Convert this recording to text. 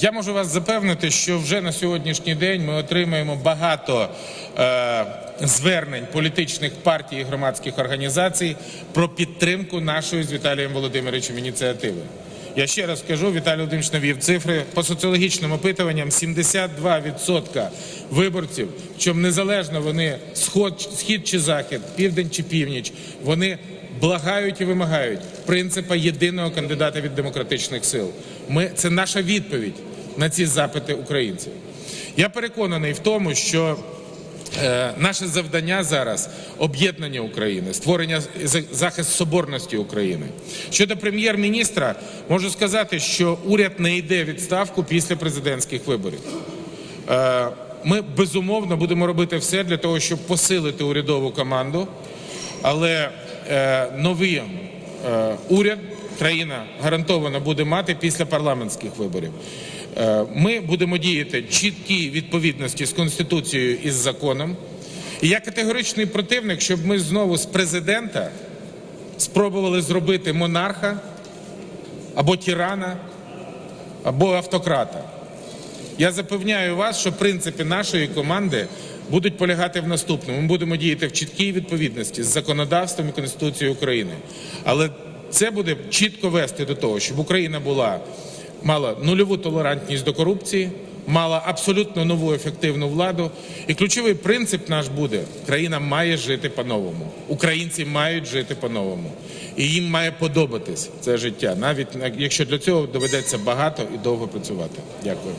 Я можу вас запевнити, що вже на сьогоднішній день ми отримаємо багато е, звернень політичних партій і громадських організацій про підтримку нашої з Віталієм Володимировичем ініціативи. Я ще раз кажу, Віталій Володимирович навів цифри по соціологічним опитуванням 72% виборців, чому незалежно вони сход, схід чи захід, південь чи північ, вони благають і вимагають принципа єдиного кандидата від демократичних сил. Ми це наша відповідь на ці запити українців. Я переконаний в тому, що Е, Наше завдання зараз об'єднання України, створення захист соборності України. Щодо прем'єр-міністра, можу сказати, що уряд не йде відставку після президентських виборів. Е, Ми безумовно будемо робити все для того, щоб посилити урядову команду, але е, новий уряд країна гарантовано буде мати після парламентських виборів. Е, Ми будемо діяти чіткій відповідності з конституцією і з законом. І я категоричний противник, щоб ми знову з президента спробували зробити монарха або тирана, або автократа. Я запевняю вас, що принципи нашої команди будуть полягати в наступному. Ми будемо діяти в чіткій відповідності з законодавством і Конституцією України. Але це буде чітко вести до того, щоб Україна була мала нульову толерантність до корупції, мала абсолютно нову ефективну владу. І ключовий принцип наш буде: країна має жити по-новому. Українці мають жити по-новому. І їм має подобатись це життя, навіть якщо для цього доведеться багато і довго працювати. Дякую.